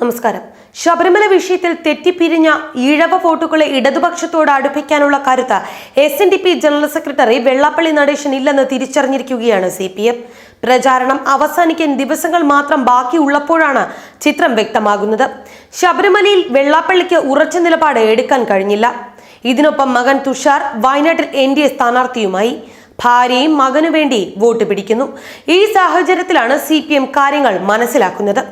നമസ്കാരം. ശബരിമല വിഷയത്തിൽ തെറ്റിപ്പിരിഞ്ഞ ഈഴവ വോട്ടുകളെ ഇടതുപക്ഷത്തോട് അടുപ്പിക്കാനുള്ള കരുത്ത് S N D P general secretary Vellappally Natesan ഇല്ലെന്ന് തിരിച്ചറിഞ്ഞിരിക്കുകയാണ് സി പി എം. പ്രചാരണം അവസാനിക്കാൻ ദിവസങ്ങൾ മാത്രം ബാക്കിയുള്ളപ്പോഴാണ് ചിത്രം വ്യക്തമാകുന്നത്. ശബരിമലയിൽ വെള്ളാപ്പള്ളിക്ക് ഉറച്ച നിലപാട് എടുക്കാൻ കഴിഞ്ഞില്ല. ഇതിനൊപ്പം മകൻ തുഷാർ വയനാട്ടിൽ എൻ ഡി എ സ്ഥാനാർത്ഥിയുമായി. ഭാര്യയും മകനു വേണ്ടി വോട്ട് പിടിക്കുന്നു. ഈ സാഹചര്യത്തിലാണ് സി പി എം കാര്യങ്ങൾ മനസ്സിലാക്കുന്നത്.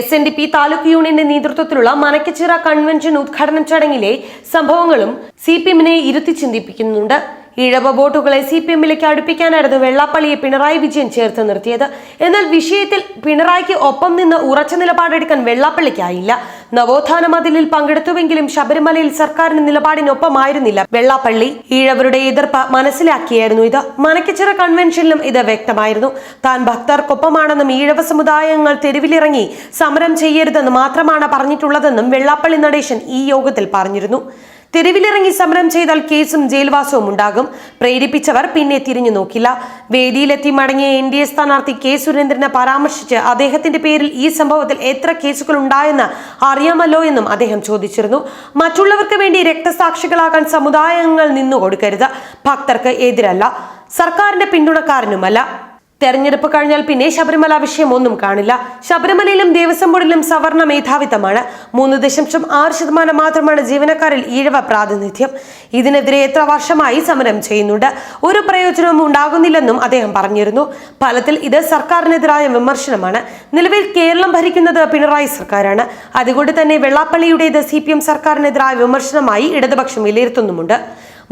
S N D P taluk യൂണിയന്റെ നേതൃത്വത്തിലുള്ള മനക്കച്ചിറ കൺവെൻഷൻ ഉദ്ഘാടനം ചടങ്ങിലെ സംഭവങ്ങളും സി പി എമ്മിനെ ഇരുത്തി ചിന്തിപ്പിക്കുന്നുണ്ട്. ഇഴവ വോട്ടുകളെ സി പി എമ്മിലേക്ക് അടുപ്പിക്കാനായിരുന്നു വെള്ളാപ്പള്ളിയെ പിണറായി വിജയൻ ചേർത്ത് നിർത്തിയത്. എന്നാൽ വിഷയത്തിൽ പിണറായിക്ക് ഒപ്പം നിന്ന് ഉറച്ച നിലപാടെടുക്കാൻ വെള്ളാപ്പള്ളിക്കായില്ല. നവോത്ഥാന മതിലിൽ പങ്കെടുത്തുവെങ്കിലും ശബരിമലയിൽ സർക്കാരിന്റെ നിലപാടിനൊപ്പമായിരുന്നില്ല വെള്ളാപ്പള്ളി. ഈഴവരുടെ എതിർപ്പ് മനസ്സിലാക്കിയായിരുന്നു ഇത്. മനക്കച്ചിറ കൺവെൻഷനിലും ഇത് വ്യക്തമായിരുന്നു. താൻ ഭക്തർക്കൊപ്പമാണെന്നും ഈഴവ സമുദായങ്ങൾ തെരുവിലിറങ്ങി സമരം ചെയ്യരുതെന്ന് മാത്രമാണ് പറഞ്ഞിട്ടുള്ളതെന്നും വെള്ളാപ്പള്ളി നടേശൻ ഈ യോഗത്തിൽ പറഞ്ഞിരുന്നു. തെരുവിലിറങ്ങി സമരം ചെയ്താൽ കേസും ജയിൽവാസവും ഉണ്ടാകും. പ്രേരിപ്പിച്ചവർ പിന്നെ തിരിഞ്ഞു നോക്കില്ല. വേദിയിലെത്തി മടങ്ങിയ എൻ ഡി എ സ്ഥാനാർത്ഥി കെ സുരേന്ദ്രനെ പരാമർശിച്ച് അദ്ദേഹത്തിന്റെ പേരിൽ ഈ സംഭവത്തിൽ എത്ര കേസുകൾ ഉണ്ടായെന്ന് അറിയാമല്ലോ എന്നും അദ്ദേഹം ചോദിച്ചിരുന്നു. മറ്റുള്ളവർക്ക് വേണ്ടി രക്തസാക്ഷികളാകാൻ സമുദായങ്ങൾ നിന്നു കൊടുക്കരുത് ഭക്തർക്ക് എതിരല്ല. സർക്കാരിന്റെ പിന്തുണക്കാരനുമല്ല. തെരഞ്ഞെടുപ്പ് കഴിഞ്ഞാൽ പിന്നെ ശബരിമല വിഷയം ഒന്നും കാണില്ല. ശബരിമലയിലും ദേവസ്വം ബോർഡിലും സവർണ മേധാവിത്വമാണ്. മൂന്ന് ദശാംശം ആറ് ശതമാനം മാത്രമാണ് ജീവനക്കാരിൽ ഈഴവ പ്രാതിനിധ്യം. ഇതിനെതിരെ എത്ര വർഷമായി സമരം ചെയ്യുന്നുണ്ട്. ഒരു പ്രയോജനവും ഉണ്ടാകുന്നില്ലെന്നും അദ്ദേഹം പറഞ്ഞിരുന്നു. ഫലത്തിൽ ഇത് സർക്കാരിനെതിരായ വിമർശനമാണ്. നിലവിൽ കേരളം ഭരിക്കുന്നത് പിണറായി സർക്കാരാണ്. അതുകൊണ്ട് തന്നെ വെള്ളാപ്പള്ളിയുടേത് സി സർക്കാരിനെതിരായ വിമർശനമായി ഇടതുപക്ഷം വിലയിരുത്തുന്നുമുണ്ട്.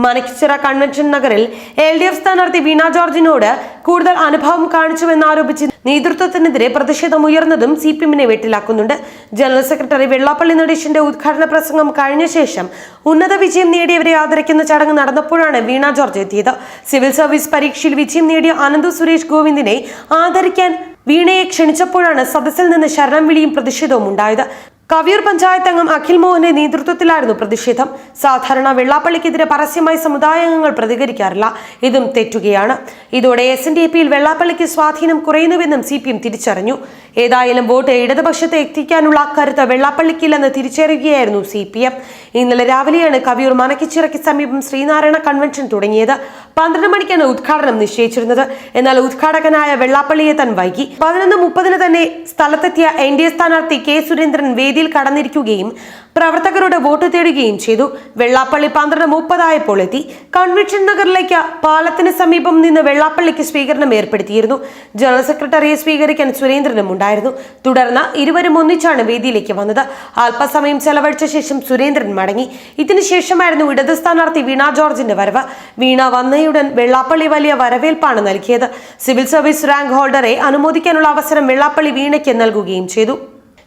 മനക്കിച്ചിറ കൺവെൻഷൻ നഗറിൽ എൽ ഡി എഫ് സ്ഥാനാർത്ഥി വീണ ജോർജിനോട് കൂടുതൽ അനുഭവം കാണിച്ചുവെന്നാരോപിച്ച് നേതൃത്വത്തിനെതിരെ പ്രതിഷേധം ഉയർന്നതും സി പി എമ്മിനെ വെട്ടിലാക്കുന്നുണ്ട്. ജനറൽ സെക്രട്ടറി വെള്ളാപ്പള്ളി നടേശന്റെ ഉദ്ഘാടന പ്രസംഗം കഴിഞ്ഞ ശേഷം ഉന്നത വിജയം നേടിയവരെ ആദരിക്കുന്ന ചടങ്ങ് നടന്നപ്പോഴാണ് വീണ ജോർജ് എത്തിയത്. സിവിൽ സർവീസ് പരീക്ഷയിൽ വിജയം നേടിയ അനന്തു സുരേഷ് ഗോവിന്ദിനെ ആദരിക്കാൻ വീണയെ ക്ഷണിച്ചപ്പോഴാണ് സദസ്സിൽ നിന്ന് ശരണം വിളിയും പ്രതിഷേധവും ഉണ്ടായത്. കവിയൂർ പഞ്ചായത്ത് അംഗം അഖിൽ മോഹന്റെ നേതൃത്വത്തിലായിരുന്നു പ്രതിഷേധം. സാധാരണ വെള്ളാപ്പള്ളിക്കെതിരെ പരസ്യമായി സമുദായാംഗങ്ങൾ പ്രതികരിക്കാറില്ല. ഇതും തെറ്റുകയാണ്. ഇതോടെ എസ് എൻ ഡി പിയിൽ വെള്ളാപ്പള്ളിക്ക് സ്വാധീനം കുറയുന്നുവെന്നും സി പി എം തിരിച്ചറിഞ്ഞു. ഏതായാലും വോട്ട് ഇടതുപക്ഷത്തെ എത്തിക്കാനുള്ള കരുത്ത് വെള്ളാപ്പള്ളിക്കില്ലെന്ന് തിരിച്ചറിയുകയായിരുന്നു സി പി എം ഇന്നലെ രാവിലെയാണ് കവിയൂർ മനക്കിച്ചിറയ്ക്ക് സമീപം ശ്രീനാരായണ കൺവെൻഷൻ തുടങ്ങിയത്. പന്ത്രണ്ട് മണിക്കാണ് ഉദ്ഘാടനം നിശ്ചയിച്ചിരുന്നത്. എന്നാൽ ഉദ്ഘാടകനായ വെള്ളാപ്പള്ളിയെ തൻ വൈകി. പതിനൊന്ന് മുപ്പതിന് തന്നെ സ്ഥലത്തെത്തിയ എൻ ഡി എ സ്ഥാനാർത്ഥി കെ സുരേന്ദ്രൻ വേദിയിൽ കടന്നിരിക്കുകയും പ്രവർത്തകരുടെ വോട്ട് തേടുകയും ചെയ്തു. വെള്ളാപ്പള്ളി പന്ത്രണ്ട് മുപ്പതായപ്പോൾ എത്തി. കൺവെൻഷൻ നഗറിലേക്ക് പാലത്തിന് സമീപം നിന്ന് വെള്ളാപ്പള്ളിക്ക് സ്വീകരണം ഏർപ്പെടുത്തിയിരുന്നു. ജനറൽ സെക്രട്ടറിയെ സ്വീകരിക്കാൻ സുരേന്ദ്രനും ഉണ്ടായിരുന്നു. തുടർന്ന് ഇരുവരും ഒന്നിച്ചാണ് വേദിയിലേക്ക് വന്നത്. അല്പസമയം ചെലവഴിച്ച ശേഷം സുരേന്ദ്രൻ മടങ്ങി. ഇതിനുശേഷമായിരുന്നു ഇടത് സ്ഥാനാർത്ഥി വീണ ജോർജിന്റെ വരവ്. വീണ വന്നയുടൻ വെള്ളാപ്പള്ളി വലിയ വരവേൽപ്പാണ് നൽകിയത്. സിവിൽ സർവീസ് റാങ്ക് ഹോൾഡറെ അനുമോദിക്കാനുള്ള അവസരം വെള്ളാപ്പള്ളി വീണയ്ക്ക് നൽകുകയും ചെയ്തു.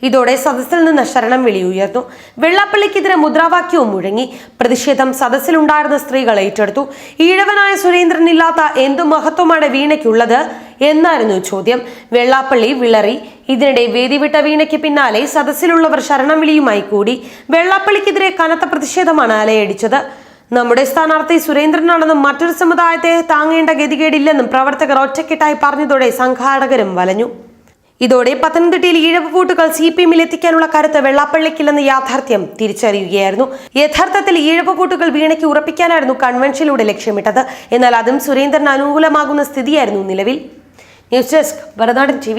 ഇതോടെ സദസ്സിൽ നിന്ന് ശരണം വിളി ഉയർന്നു വെള്ളാപ്പള്ളിക്കെതിരെ മുദ്രാവാക്യവും മുഴങ്ങി. പ്രതിഷേധം സദസ്സിലുണ്ടായിരുന്ന സ്ത്രീകൾ ഏറ്റെടുത്തു. ഈഴവനായ സുരേന്ദ്രൻ ഇല്ലാത്ത എന്തു മഹത്വമാണ് വീണയ്ക്കുള്ളത് എന്നായിരുന്നു ചോദ്യം. വെള്ളാപ്പള്ളി വിളറി. ഇതിനിടെ വേദി വിട്ട വീണയ്ക്ക് പിന്നാലെ സദസ്സിലുള്ളവർ ശരണം വിളിയുമായി കൂടി. വെള്ളാപ്പള്ളിക്കെതിരെ കനത്ത പ്രതിഷേധമാണ് അലയടിച്ചത്. നമ്മുടെ സ്ഥാനാർത്ഥി സുരേന്ദ്രനാണെന്നും മറ്റൊരു സമുദായത്തെ താങ്ങേണ്ട ഗതികേടില്ലെന്നും പ്രവർത്തകർ ഒറ്റക്കെട്ടായി പറഞ്ഞതോടെ സംഘാടകരും വലഞ്ഞു. ഇതോടെ പത്തനംതിട്ടയിൽ ഈഴവ വോട്ടുകൾ സി പി എമ്മിൽ എത്തിക്കാനുള്ള കരുത്ത് വെള്ളാപ്പള്ളിക്കില്ലെന്ന യാഥാർത്ഥ്യം തിരിച്ചറിയുകയായിരുന്നു. യഥാർത്ഥത്തിൽ ഈഴവ വോട്ടുകൾ വീണയ്ക്ക് ഉറപ്പിക്കാനായിരുന്നു കൺവെൻഷനിലൂടെ ലക്ഷ്യമിട്ടത്. എന്നാൽ അതും സുരേന്ദ്രന് അനുകൂലമാകുന്ന സ്ഥിതിയായിരുന്നു നിലവിൽ. News desk ഭരതനാടൻ T